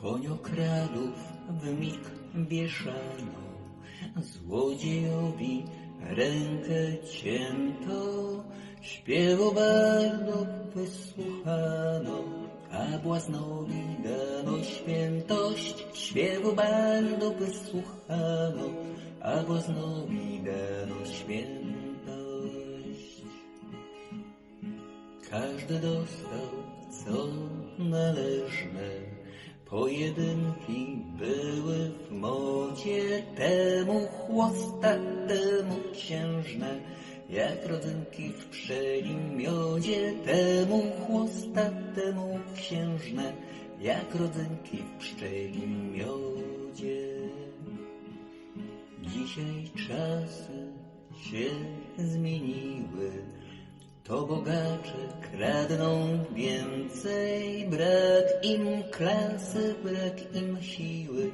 Koniokradów w mig wieszano, złodziejowi rękę cięto, śpiewu bardów wysłuchano, a błaznowi dano świętość, śpiewu bardów wysłuchano, a błaznowi dano świętość. Każdy dostał co należne, pojedynki były w modzie, temu chłosta, temu księżne, jak rodzynki w pszczelim miodzie, temu chłosta, temu księżne, jak rodzynki w pszczelim miodzie. Dzisiaj czasy się zmieniły, to bogacze kradną więcej, brak im klasy, brak im siły.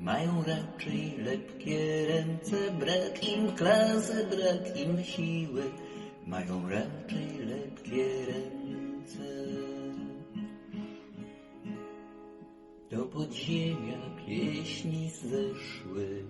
Mają raczej lepkie ręce, brak im klasy, brak im siły. Mają raczej lepkie ręce. Do podziemia pieśni zeszły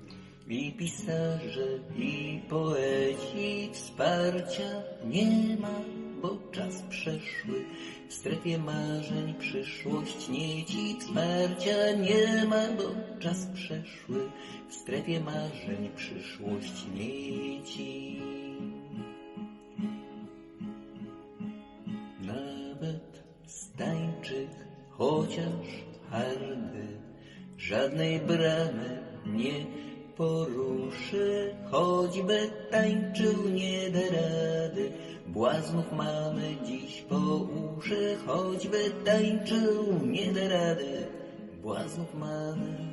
i pisarze, i poeci wsparcia nie ma, bo czas przeszły. W strefie marzeń przyszłość nieci wsparcia nie ma, bo czas przeszły. W strefie marzeń przyszłość nieci. Nawet Stańczyk, chociaż hardy, żadnej bramy nie poruszy, choćby tańczył nie da rady. Błaznów mamy dziś po uszy, choćby tańczył nie da rady. Błaznów mamy.